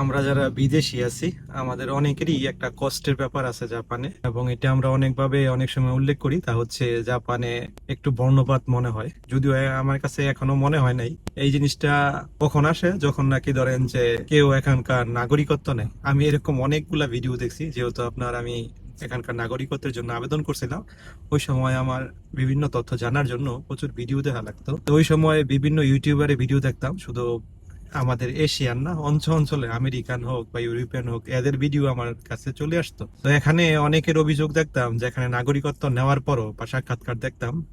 আমরা যারা বিদেশি আছি, আমাদের অনেকেরই একটা কষ্টের ব্যাপার আছে জাপানে এবং এটা আমরা অনেকভাবে অনেক সময় উল্লেখ করি, তা হচ্ছে জাপানে একটু বর্ণপাত মনে হয়। যদিও আমার কাছে এখনও মনে হয় নাই। এই জিনিসটা কখন আসে? যখন নাকি ধরেন যে কেউ এখানকার নাগরিকত্ব নেই আমি এরকম অনেকগুলা ভিডিও দেখছি, যেহেতু আপনার আমি এখানকার নাগরিকত্বের জন্য আবেদন করছিলাম, ওই সময় আমার বিভিন্ন তথ্য জানার জন্য প্রচুর ভিডিও দেখা লাগতো। ওই সময় বিভিন্ন ইউটিউবারে ভিডিও দেখতাম, শুধু আমাদের এশিয়ান না অঞ্চল অঞ্চলে আমেরিকান হোক বা ইউরোপিয়ান হোক, এদের ভিডিও আমার কাছে চলে আসতো। তো এখানে অনেকের অভিযোগ দেখতাম যে এখানে নাগরিকত্ব নেওয়ার পরও বা সাক্ষাৎকার দেখতাম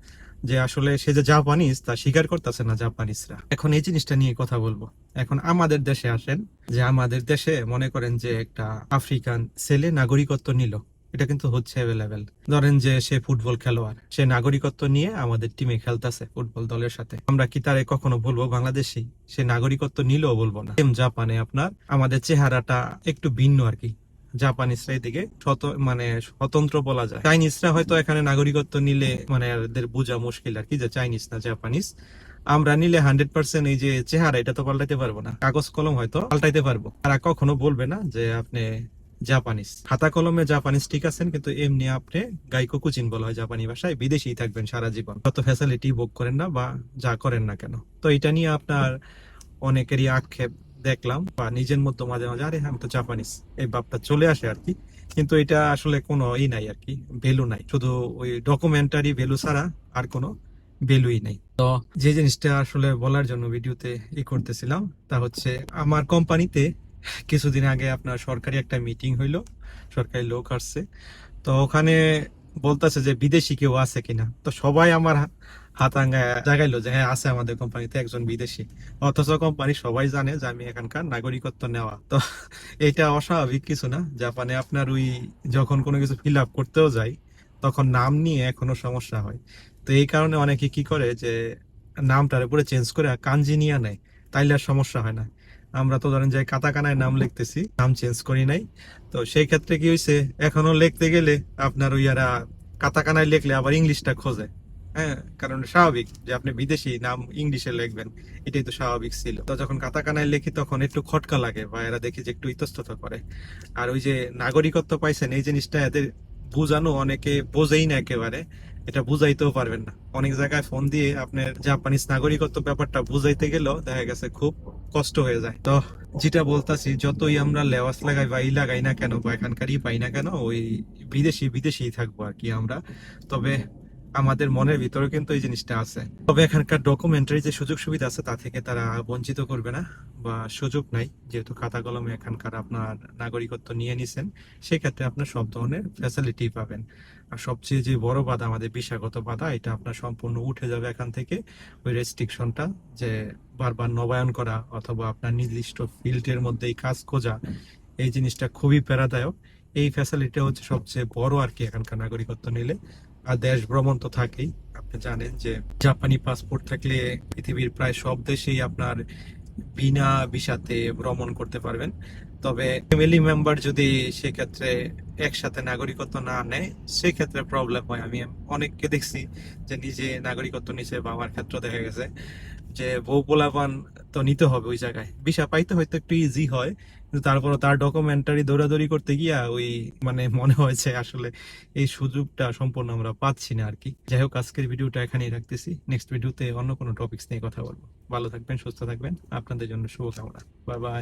যে আসলে সে যে জাপানিজ তা স্বীকার করতেছে না জাপানিজরা। এখন এই জিনিসটা নিয়ে কথা বলব। এখন আমাদের দেশে আসেন যে আমাদের দেশে মনে করেন যে একটা আফ্রিকান ছেলে নাগরিকত্ব নিল। এটা কিন্তু হচ্ছে অ্যাভেলেবেল ধরেন যে সে ফুটবল খেলোয়াড়, সে নাগরিকত্ব নিয়ে আমাদের টিমে খেলতেছে ফুটবল দলের সাথে। আমরা কি তারে কখনো বলব বাংলাদেশি? সে নাগরিকত্ব নিলেও বলব না। জাপানে আপনার, আমাদের চেহারাটা একটু ভিন্ন আর কি। জাপানিজরা এদিকে শত মানে স্বতন্ত্র বলা যায়। চাইনিজরা হয়তো এখানে নাগরিকত্ব নিলে মানে এদের বোঝা মুশকিল আর কি যে চাইনিজ না জাপানিজ আমরা নিলে হান্ড্রেড পার্সেন্ট এই যে চেহারা, এটা তো পাল্টাইতে পারব না। কাগজ কলম হয়তো পাল্টাইতে পারব। তারা কখনো বলবে না যে আপনি জাপানিজ। খাতা কলমে জাপানিজ ঠিক আছেন, কিন্তু এমনি আপনি গাইকো কুচিন বলা হয় জাপানি ভাষায় বিদেশি থাকবেন সারা জীবন। কত ফ্যাসিলিটি ভোগ করেন না বা যা করেন না কেন। তো এটা নিয়ে আপনার অনেকেরই আক্ষেপ দেখলাম বা নিজের মধ্যে মাঝে মাঝে, আরে আমি তো জাপানিজ। এই বাপটা চলে আসে আর কি। কিন্তু এটা আসলে কোনো ই নাই আর কি ভ্যালু নাই। শুধু ওই ডকুমেন্টারি ভ্যালু ছাড়া আর কোনো ভ্যালুই নাই। তো যে জিনিসটা আসলে বলার জন্য ভিডিওতে ই করতেছিলাম, তা হচ্ছে আমার কোম্পানিতে কিছুদিন আগে আপনার সরকারি একটা মিটিং হইল, সরকারি লোক আসছে। তো ওখানে বলতেছে যে বিদেশি কেউ আছে কিনা। তো সবাই আমার হা- হাত আঙ্গা জাগাইলো যে হ্যাঁ আছে আমাদের কোম্পানিতে একজন বিদেশি। অথচ কোম্পানি সবাই জানে যে আমি এখানকার নাগরিকত্ব নেওয়া। তো এটা অস্বাভাবিক কিছু না। জাপানে আপনার ওই যখন কোনো কিছু ফিল আপ করতেও যাই তখন নাম নিয়ে এখনও সমস্যা হয়। তো এই কারণে অনেকে কি করে যে, নামটার উপরে চেঞ্জ করে কাঞ্জি নিয়ে নেয়। তাইলে আর সমস্যা হয় না। আমরা তো ধরেন যে কাতাকানায় নাম লিখতেছি, নাম চেঞ্জ করি নাই। তো সেই ক্ষেত্রে কি হয়েছে এখনও লিখতে গেলে আপনার ওই ইয়ারা কাতাকানায় লিখলে আবার ইংলিশটা খোঁজে। হ্যাঁ কারণ স্বাভাবিক যে আপনি বিদেশি নাম ইংলিশে লিখবেন, এটাই তো স্বাভাবিক ছিল। তো যখন কাতাকানায় তখন একটু খটকা লাগে বা এরা দেখি যে একটু ইতস্তত করে। আর ওই যে নাগরিকত্ব পাইছেন, এই জিনিসটা এদের বুঝানো অনেকে বোঝেই না একেবারে। এটা বুঝাইতেও পারবেন না। অনেক জায়গায় ফোন দিয়ে আপনার জাপানিজ নাগরিকত্ব ব্যাপারটা বুঝাইতে গেলেও দেখা গেছে খুব কষ্ট হয়ে যায়। তো যেটা বলতাছি, যতই আমরা লেওয়াস লাগাই বা ই লাগাই না কেন বা এখানকারই পাই না কেন, ওই বিদেশি বিদেশি থাকব আর কি আমরা। তবে আমাদের মনের ভিতরে কিন্তু এই জিনিসটা আছে। তবে এখানকার ডকুমেন্টারি যে সুযোগ সুবিধা আছে, তা থেকে তারা বঞ্চিত করবে না বা সুযোগ নাই। যেহেতু খাতা কলমে এখানকার আপনার নাগরিকত্ব নিয়ে নিছেন, সেক্ষেত্রে আপনার সব ধরনের ফ্যাসিলিটি পাবেন। আর সবচেয়ে যে বড় বাধা, আমাদের বিষাগত বাধা, এটা আপনার সম্পূর্ণ উঠে যাবে এখান থেকে। ওই রেস্ট্রিকশনটা যে বারবার নবায়ন করা অথবা আপনার নির্দিষ্ট ফিল্ডের মধ্যেই কাজ খোঁজা, এই জিনিসটা খুবই প্যারাদায়ক এই ফ্যাসিলিটি হচ্ছে সবচেয়ে বড় আর কি এখানকার নাগরিকত্ব নিলে। দেশ ভ্রমণ তো থাকেই। আপনি জানেন যে জাপানি পাসপোর্ট থাকলে পৃথিবীর প্রায় সব দেশেই আপনার বিনা ভিসাতে ভ্রমণ করতে পারবেন। তবে ফ্যামিলি মেম্বার যদি সেক্ষেত্রে একসাথে নাগরিকত্ব না নেয়, সেক্ষেত্রে প্রবলেম হয়। আমি অনেককে দেখছি যে নিজে নাগরিকত্ব নিছে বা আমার ক্ষেত্রে দেখা গেছে। যে বউ পোলাপান তো নিতে হবে ওই জায়গায়। ভিসা পাইতে হয়তো একটু ইজি হয়, কিন্তু তারপর তার ডকুমেন্টারি দৌড়াদৌড়ি করতে গিয়া ওই মানে মনে হয়েছে আসলে এই সুযোগটা সম্পূর্ণ আমরা পাচ্ছি না আর কি যাই হোক, আজকের ভিডিওটা এখানেই রাখতেছি। নেক্সট ভিডিওতে অন্য কোনো টপিকস নিয়ে কথা বলব। ভালো থাকবেন, সুস্থ থাকবেন। আপনাদের জন্য শুভকামনা। Bye bye